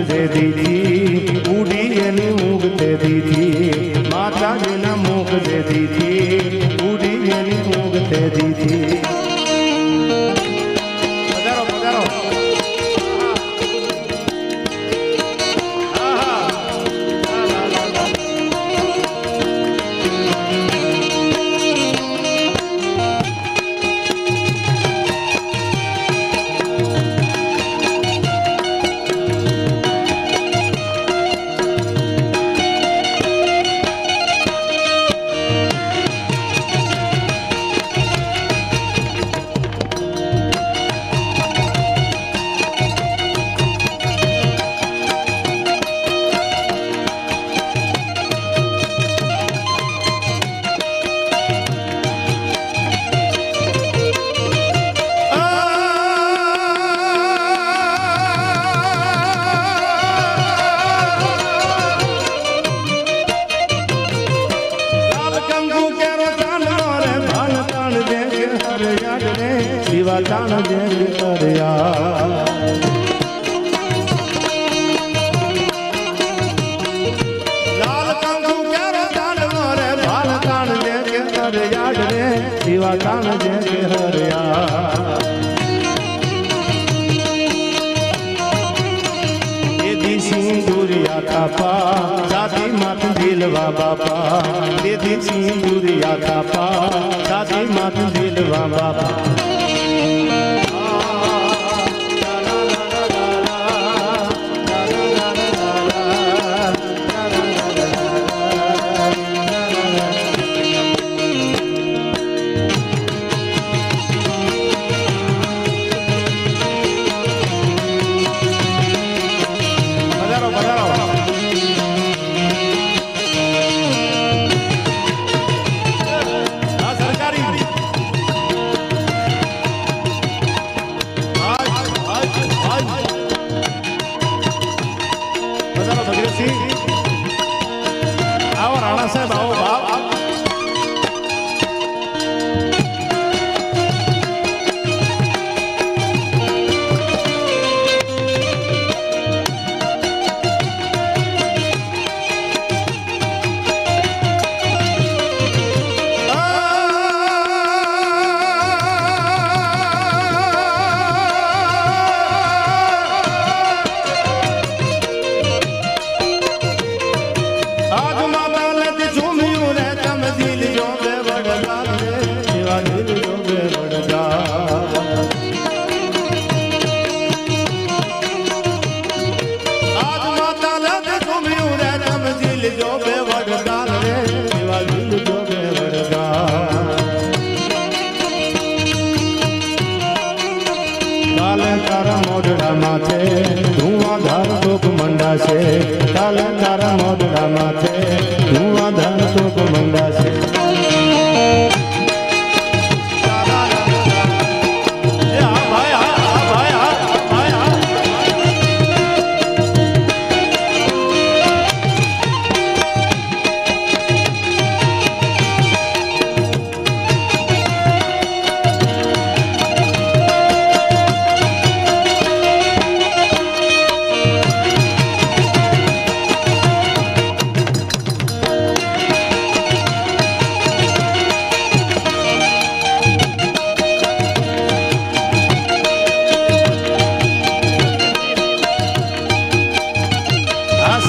तुझे दिली કરે દીવા તાણ જેમ કર્યા કાન જે હર્યા એથી સિંદુરિયા કાપા સાથી માથ દિલવા બાપા એથી સિંદુરિયા કાપા Baba.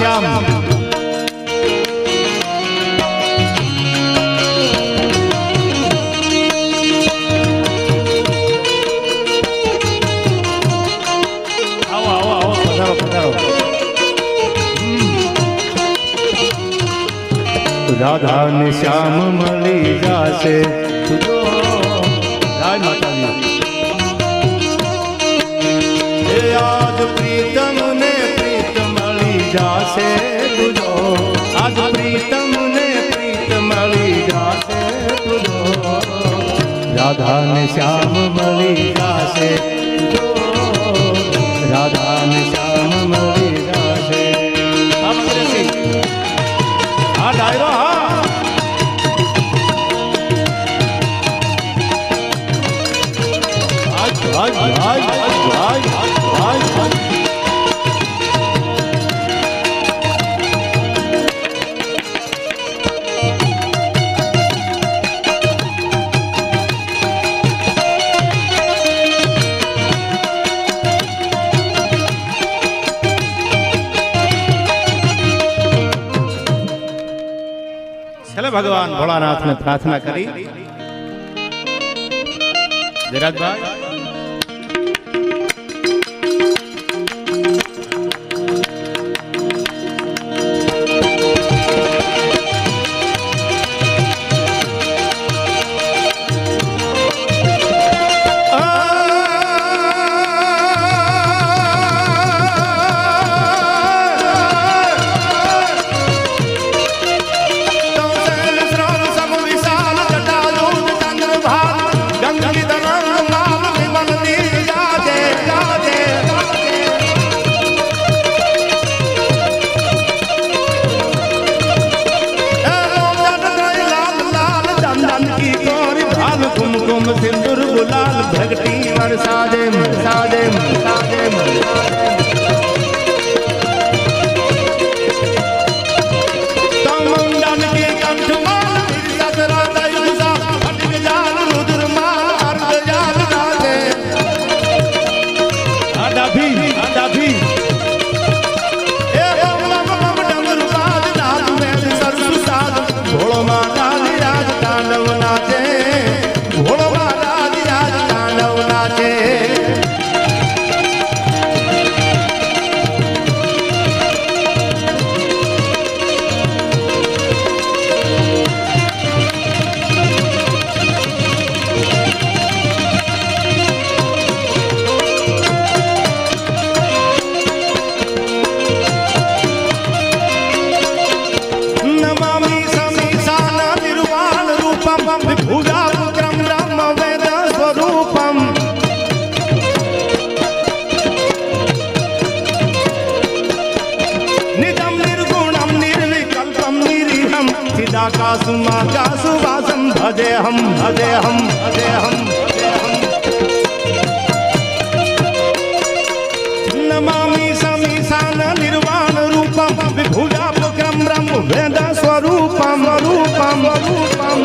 શ્યામ રાધા ને શ્યામ મળી જાશે રાજ માતાજી રાધા ને શ્યામ મળી જાશે રાધા શ્યામ મળી જાશે હા ડાયરો હા. નાથને પ્રાર્થના કરી. વિરાજભાઈ वासुवासं भजेऽहं भजेऽहं भजेऽहम् नमामि समीशाननिर्वाणरूपं विभुजापक्रं ब्रह्म वेदस्वरूपं रूपं रूपं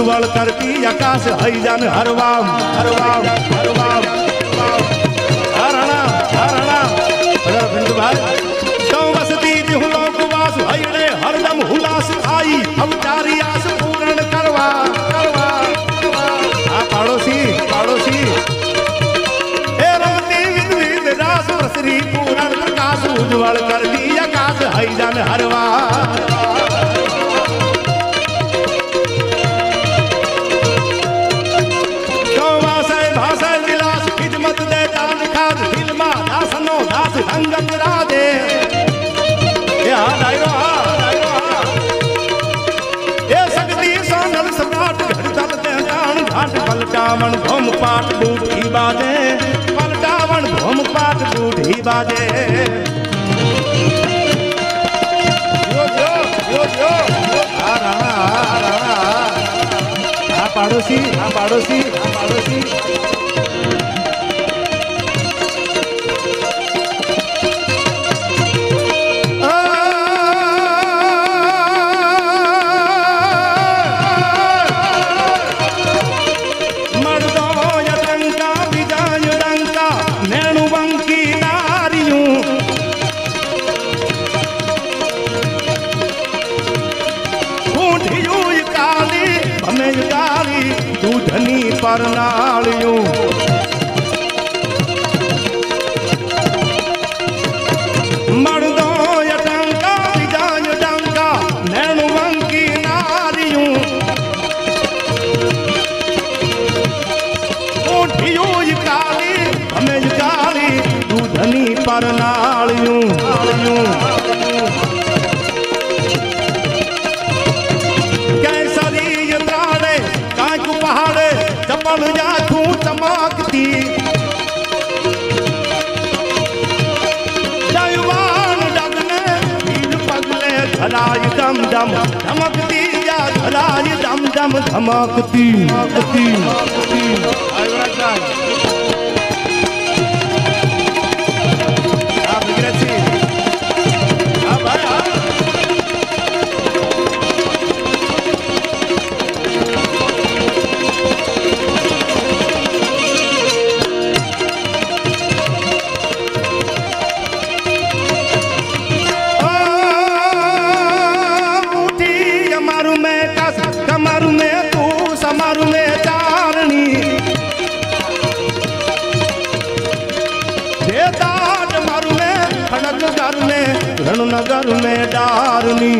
અજવાળ કરતી આકાશ હૈજાન હરવામ હરવામ હરવામ. હરણા હરણા સૌ વસતી વિહુલો કુવાસ હૈડે હરદમ હુલાસ આઈ અવતારી આસ પૂરણ કરવા કરવા આ પાડોશી પાડોશી. હે રમતી વિદ્વિદ રાસ રસરી પૂરણ પ્રકાશ ઉજ્જવળ કરતી આકાશ હૈજાન હરવા. પલટાવણ ભમ પાટ બુઢી બાજે પલટાવણ ભમ પાટ બુઢી બાજે. આ પાડોશી આ પાડોશી આ પાડોશી. ય કાળી, અમે કાળી, દૂધની પર નાળિયું કેસરી ય ત્રાડે કાંઈક પહાડે ચપલ જાથું ચમકતી. ધરાય દમ દમ ધમકતી, યા ધરાય દમ દમ ધમકતી. મેં ડારની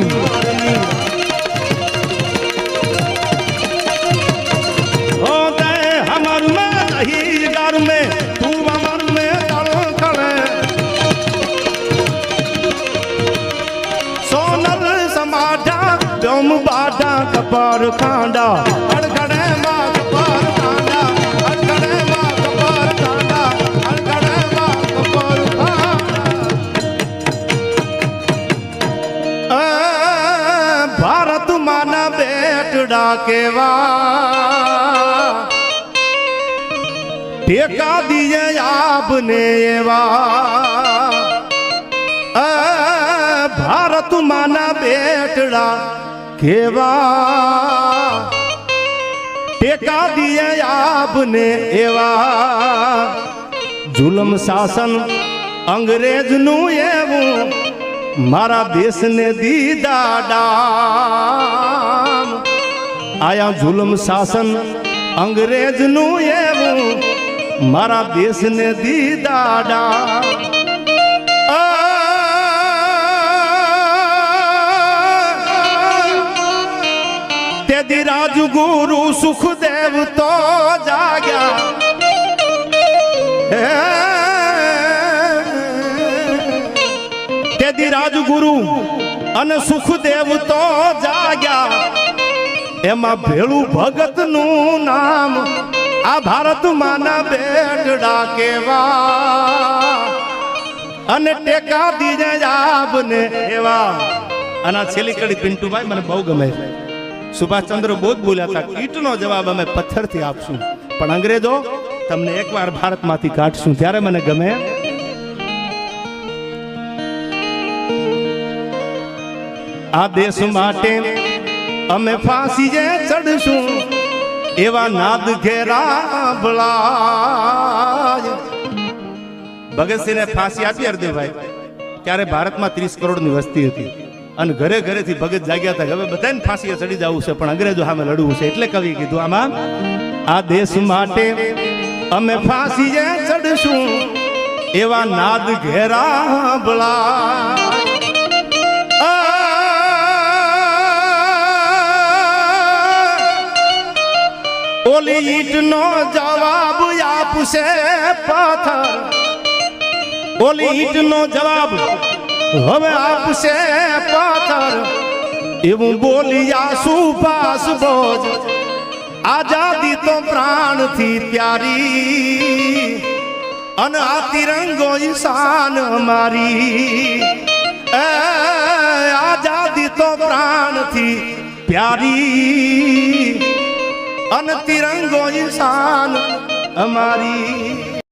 हो दे हमर में नहीं घर में तू हमर में तड़ खड़े सोनल समाजा डोम बाडा कपार खांडा अड़गड़े माँ कपार કેવા? ઠેકા દિયે આપને એવા. ભારત માના બેટડા કેવા? ટેકા દિયે આપને એવા. જુલમ શાસન અંગ્રેજનું એવું. મારા દેશને દીદાડા આયા જુલમ શાસન અંગ્રેજનું એવું. મારા દેશને દીદાડા. તેથી રાજગુરુ સુખદેવ તો જાગ્યા. તેથી રાજગુરુ અને સુખદેવ તો એમાં ભેળું ભગતનું નામ આ ભારત માના બેટડા કેવા અને ટેકા દીજે આપને એવા. આના છેલ્લી કડી પિન્ટુભાઈ મને બહુ ગમે છે. સુભાષચંદ્ર જ બોલ્યા હતા કીટનો જવાબ અમે પથ્થરથી આપશું. પણ અંગ્રેજો, તમને એકવાર ભારતમાંથી કાઢશું. ત્યારે મને ગમે. આ દેશ માટે અમે ફાંસી જે ચડશું, એવા નાદ ઘેરા ભલાય. ભગતસિંહને ફાંસી આપી હરદેવભાઈ ત્યારે ભારતમાં ત્રીસ કરોડની વસ્તી હતી. અને ઘરે ઘરેથી ભગત જાગ્યા હતા હવે બધાને ફાંસીએ ચડી જવું છે, પણ અંગ્રેજો સામે લડવું છે. એટલે કવિ કીધું આમાં, આ દેશ માટે અમે ફાંસી જે ચડશું, એવા નાદ ઘેરા ભલાય. ઓલી ઈટ નો જવાબ આપશે પથ્થર ઓલી ઈટ નો જવાબ હવે આપશે પથ્થર એવું બોલિયા સુપાસ બોજ આઝાદી તો પ્રાણથી પ્યારી. અને આ તિરંગો ઈશાન મારી. આઝાદી તો પ્રાણથી પ્યારી. અન તિરંગો ઇન્સાન અમારી